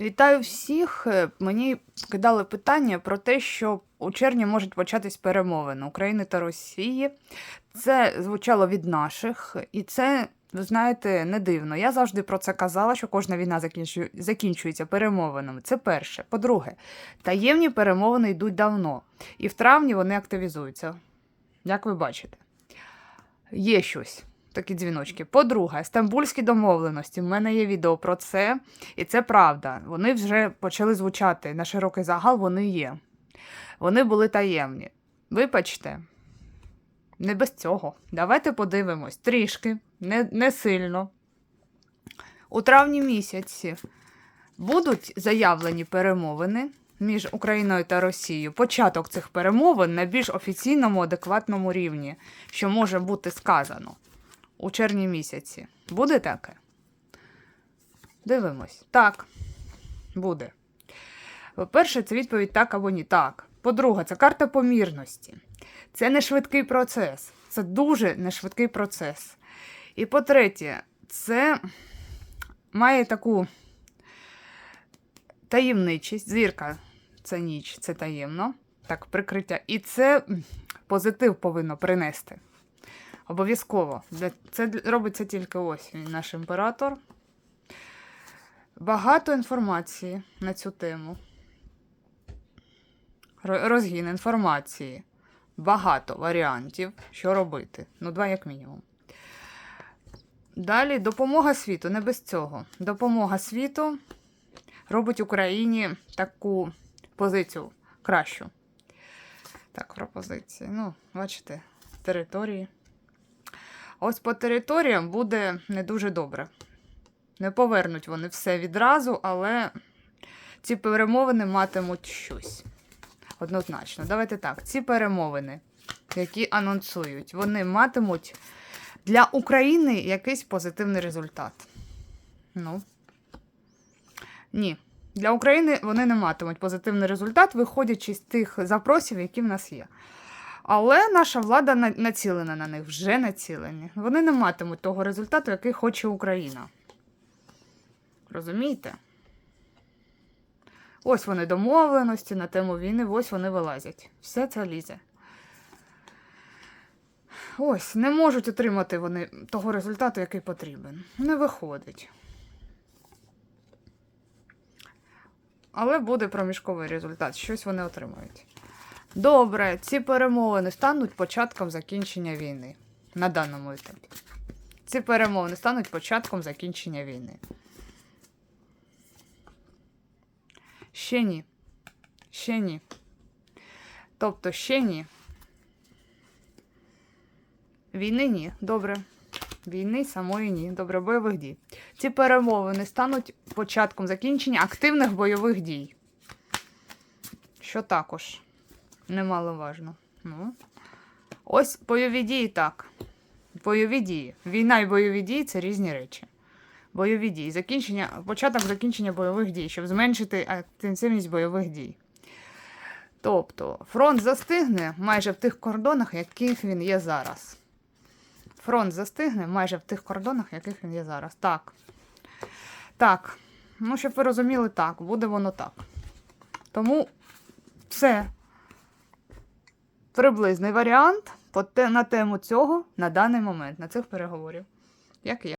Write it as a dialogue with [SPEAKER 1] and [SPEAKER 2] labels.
[SPEAKER 1] Вітаю всіх. Е, Мені кидали питання про те, що у червні можуть початись перемовини України та Росії. Це звучало від наших, і це, ви знаєте, не дивно. Я завжди про це казала, що кожна війна закінчується перемовинами. Це перше. По-друге, таємні перемовини йдуть давно, і в травні вони активізуються. Як ви бачите, є щось. Такі дзвіночки. По-друге, стамбульські домовленості. У мене є відео про це, і це правда. Вони вже почали звучати на широкий загал, вони є. Вони були таємні. Вибачте, не без цього. Давайте подивимось трішки, не, не сильно. У травні місяці будуть заявлені перемовини між Україною та Росією. Початок цих перемовин на більш офіційному, адекватному рівні, що може бути сказано у червні місяці. Буде таке? Дивимось. Так, буде. По-перше, це відповідь так або ні так. По-друге, це карта помірності. Це не швидкий процес. Це дуже нешвидкий процес. І по-третє, це має таку таємничість. Зірка це ніч, це таємно. Так, прикриття. І це позитив повинно принести. Обов'язково. Це робиться тільки ось наш імператор. Багато інформації на цю тему. Розгін інформації. Багато варіантів, що робити. Ну, два як мінімум. Далі допомога світу, не без цього. Допомога світу робить Україні таку позицію кращу. Так, пропозиції. Ну, бачите, території. Ось по територіям буде не дуже добре. Не повернуть вони все відразу, але ці перемовини матимуть щось. Однозначно. Давайте так. Ці перемовини, які анонсують, вони матимуть для України якийсь позитивний результат. Ну. Ні. Для України вони не матимуть позитивний результат, виходячи з тих запросів, які в нас є. Але наша влада націлена на них, вже націлені. Вони не матимуть того результату, який хоче Україна. Розумієте? Ось вони домовленості на тему війни, ось вони вилазять. Все це лізе. Ось, не можуть отримати вони того результату, який потрібен. Не виходить. Але буде проміжковий результат, щось вони отримають. Добре, ці перемовини стануть початком закінчення війни на даному етапі. Ці перемовини стануть початком закінчення війни. Ще ні. Ще ні. Тобто ще ні. Війни ні. Добре. Війни самої ні. Добре, бойових дій. Ці перемовини стануть початком закінчення активних бойових дій. Що також немаловажно. Ну. Ось бойові дії так. Бойові дії. Війна і бойові дії це різні речі. Бойові дії. Закінчення, початок закінчення бойових дій, щоб зменшити інтенсивність бойових дій. Тобто фронт застигне майже в тих кордонах, яких він є зараз. Фронт застигне майже в тих кордонах, яких він є зараз. Так. Так. Ну, щоб ви розуміли, так, буде воно так. Тому це приблизний варіант по те- на тему цього на даний момент, на цих переговорів. Як є.